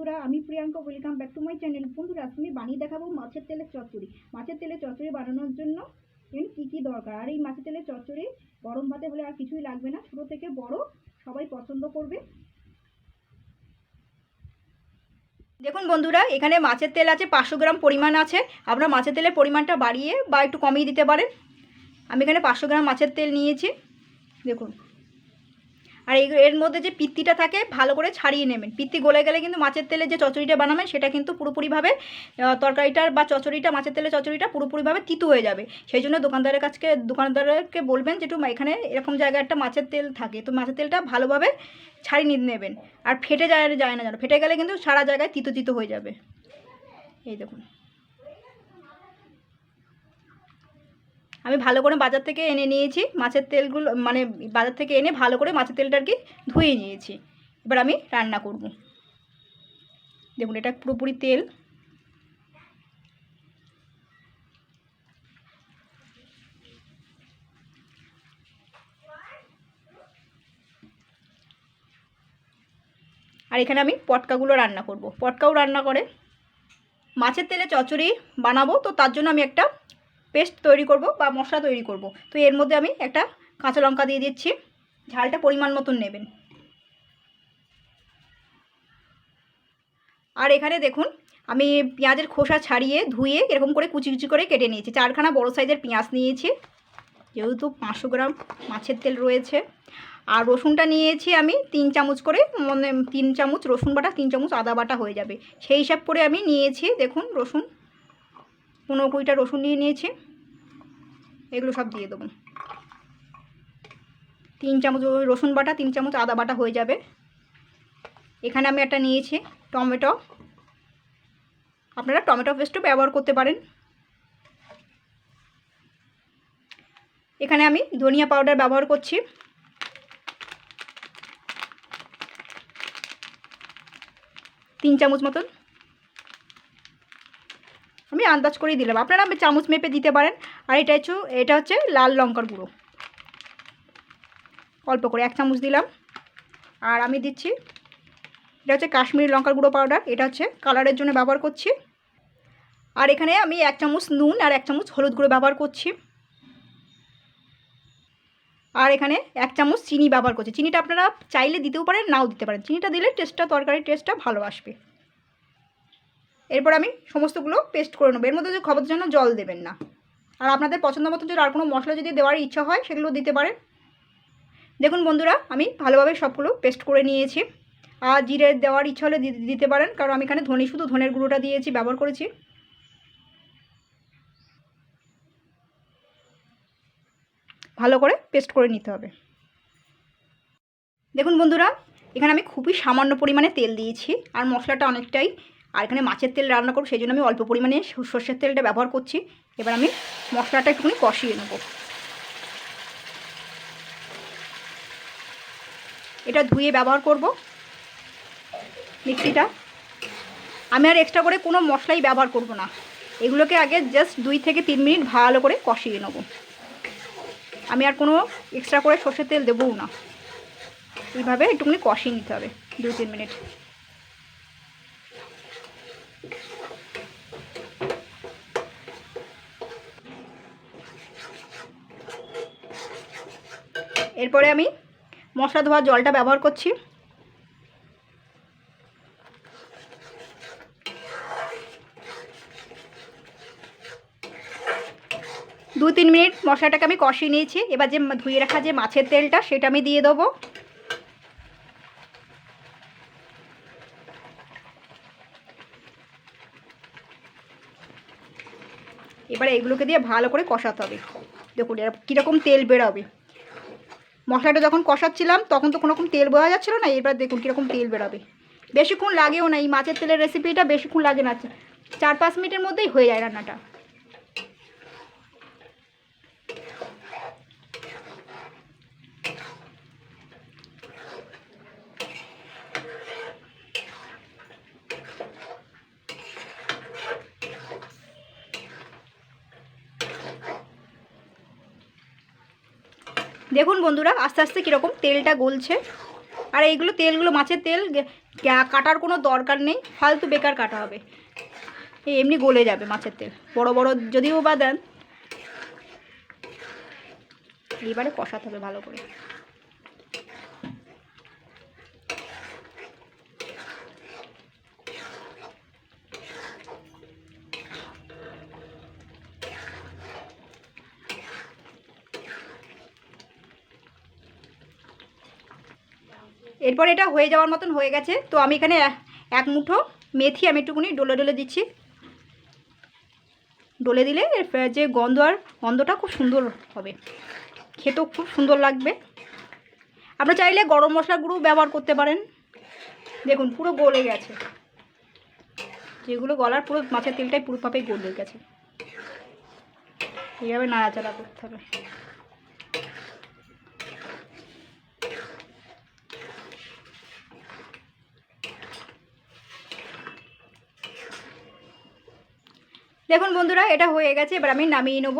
বন্ধুরা, আমি Priyanka welcome back to my channel বন্ধুরা আজকে আমি বানিয়ে দেখাবো মাছের তেলের চচ্চড়ি। মাছের তেলের চচ্চড়ি বানানোর জন্য কী কী দরকার? আর এই মাছের তেলের চচ্চড়ি গরম ভাতে হলে আর কিছুই লাগবে না। ছোটো থেকে বড় সবাই পছন্দ করবে। দেখুন বন্ধুরা, এখানে মাছের তেল আছে, পাঁচশো গ্রাম পরিমাণ আছে। আপনারা মাছের তেলের পরিমাণটা বাড়িয়ে বা একটু কমিয়ে দিতে পারেন। আমি এখানে পাঁচশো গ্রাম মাছের তেল নিয়েছি। দেখুন। আর এই এর মধ্যে যে পিত্তিটা থাকে, ভালো করে ছাড়িয়ে নেবেন। পিত্তি গলে গেলে কিন্তু মাছের তেলে যে চচড়িটা বানাবেন, সেটা কিন্তু পুরোপুরিভাবে তরকারিটার বা চচড়িটা, মাছের তেলে চচড়িটা পুরোপুরিভাবে তিতো হয়ে যাবে। সেই জন্য দোকানদারের কাছকে, দোকানদারকে বলবেন যে, একটু এখানে এরকম জায়গায় একটা মাছের তেল থাকে। তো মাছের তেলটা ভালোভাবে ছাড়িয়ে নেবেন। আর ফেটে যায় যায় না যেন। ফেটে গেলে কিন্তু সারা জায়গায় তিতো তিতো হয়ে যাবে। এই দেখুন। আমি ভালো করে বাজার থেকে এনে নিয়েছি, মাছের তেলগুলো মানে বাজার থেকে এনে ভালো করে মাছের তেলটা আর কি ধুয়ে নিয়েছি। এবার আমি রান্না করব। দেখুন, এটা পুরোপুরি তেল। আর এখানে আমি পটকাগুলো রান্না করব। পটকাও রান্না করে। মাছের তেলে চচড়ি বানাবো, তো তার জন্য আমি একটা পেস্ট তৈরি করব বা মশলা তৈরি করব। তো এর মধ্যে আমি একটা কাঁচা লঙ্কা দিয়ে দিচ্ছি। ঝালটা পরিমাণ মতন নেবেন। আর এখানে দেখুন, আমি পেঁয়াজের খোসা ছাড়িয়ে ধুয়ে এরকম করে কুচি কুচি করে কেটে নিয়েছি। চারখানা বড় সাইজের পেঁয়াজ নিয়েছি, যেহেতু পাঁচশো গ্রাম মাছের তেল রয়েছে। আর রসুনটা নিয়েছি আমি তিন চামচ করে মানে তিন চামচ রসুন বাটা, তিন চামচ আদা বাটা হয়ে যাবে। সেই হিসাব করে আমি নিয়েছি, দেখুন রসুন পনেরো কুড়িটা রসুন নিয়ে নিয়েছি। এগুলো সব দিয়ে দেবো। তিন চামচ রসুন বাটা, তিন চামচ আদা বাটা হয়ে যাবে। এখানে আমি একটা নিয়েছি টমেটো। আপনারা টমেটো পেস্টও ব্যবহার করতে পারেন। এখানে আমি ধনিয়া পাউডার ব্যবহার করছি। তিন চামচ মতন আমি আন্দাজ করেই দিলাম আপনারা আমি চামচ মেপে দিতে পারেন। আর এটা হচ্ছে এটা হচ্ছে লাল লঙ্কার গুঁড়ো। অল্প করে এক চামচ দিলাম। আর আমি দিচ্ছি, এটা হচ্ছে কাশ্মীরি লঙ্কার গুঁড়ো পাউডার। এটা হচ্ছে কালারের জন্য ব্যবহার করছি। আর এখানে আমি এক চামচ নুন আর এক চামচ হলুদ গুঁড়ো ব্যবহার করছি। আর এখানে এক চামচ চিনি ব্যবহার করছি। চিনিটা আপনারা চাইলে দিতেও পারেন, নাও দিতে পারেন। চিনিটা দিলে টেস্টটা, তরকারির টেস্টটা ভালো আসবে। এরপর আমি সমস্তগুলো পেস্ট করে নেব। এর মধ্যে যে খবরের জন্য জল দেবেন না। আর আপনাদের পছন্দ মতো যদি আর কোনো মশলা যদি দেওয়ার ইচ্ছা হয়, সেগুলো দিতে পারেন। দেখুন বন্ধুরা, আমি ভালোভাবে সবগুলো পেস্ট করে নিয়েছি। আর জিরে দেওয়ার ইচ্ছা হলে দিতে পারেন, কারণ আমি এখানে ধনে, শুধু ধনের গুঁড়োটা দিয়েছি, ব্যবহার করেছি। ভালো করে পেস্ট করে নিতে হবে। দেখুন বন্ধুরা, এখানে আমি খুবই সামান্য পরিমাণে তেল দিয়েছি, আর মশলাটা অনেকটাই আর এখানে মাছের তেল রান্না করব, সেই জন্য আমি অল্প পরিমাণে সর্ষের তেলটা ব্যবহার করছি। এবার আমি মশলাটা একটুখানি কষিয়ে নেব। এটা ধুয়ে ব্যবহার করব মিক্সিটা। আমি আর এক্সট্রা করে কোনো মশলাই ব্যবহার করব না। এগুলোকে আগে জাস্ট দুই থেকে তিন মিনিট ভালো করে কষিয়ে নেব। আমি আর কোনো এক্সট্রা করে সর্ষের তেল দেবও না। এইভাবে একটুখানি কষিয়ে নিতে হবে দু তিন মিনিট। এরপরে আমি মশলা ধোয়া জলটা ব্যবহার করছি। দু তিন মিনিট মশলাটাকে আমি কষিয়ে নিয়েছি। এবার যে ধুয়ে রাখা যে মাছের তেলটা, সেটা আমি দিয়ে দেবো। এবারে এগুলোকে দিয়ে ভালো করে কষাতে হবে। দেখুন, এরা কীরকম তেল বেরোবে। মশলাটা যখন কষাচ্ছিলাম, তখন তো কোনো রকম তেল বোঝা যাচ্ছিল না এবার দেখুন কীরকম তেল বেরোবে। বেশিক্ষণ লাগেও না, এই মাছের তেলের রেসিপিটা বেশিক্ষণ লাগে না, চার পাঁচ মিনিটের মধ্যেই হয়ে যায় রান্নাটা। দেখুন বন্ধুরা, আস্তে আস্তে কীরকম তেলটা গলছে। আর এইগুলো তেলগুলো, মাছের তেল কাটার কোনো দরকার নেই, ফালতু বেকার কাটা হবে। এমনি গলে যাবে মাছের তেল। বড় বড় যদিও বা দেন। এইবারে কষাতে হবে ভালো করে। এরপর এটা হয়ে যাওয়ার মতন হয়ে গেছে। তো আমি এখানে এক- মুঠো মেথি আমি একটুকুনি ডলে ডলে দিচ্ছি। ডলে দিলে যে গন্ধ আর গন্ধটা খুব সুন্দর হবে। খেতেও খুব সুন্দর লাগবে। আপনারা চাইলে গরম মশলা গুঁড়ো ব্যবহার করতে পারেন। দেখুন, পুরো গলে গেছে। যেগুলো গলার পুরো মাছের তেলটাই পুরোভাবেই গলে গেছে। এইভাবে নাড়াচাড়া করতে হবে। দেখুন বন্ধুরা এটা হয়ে গেছে এবার আমি নামিয়ে নেব।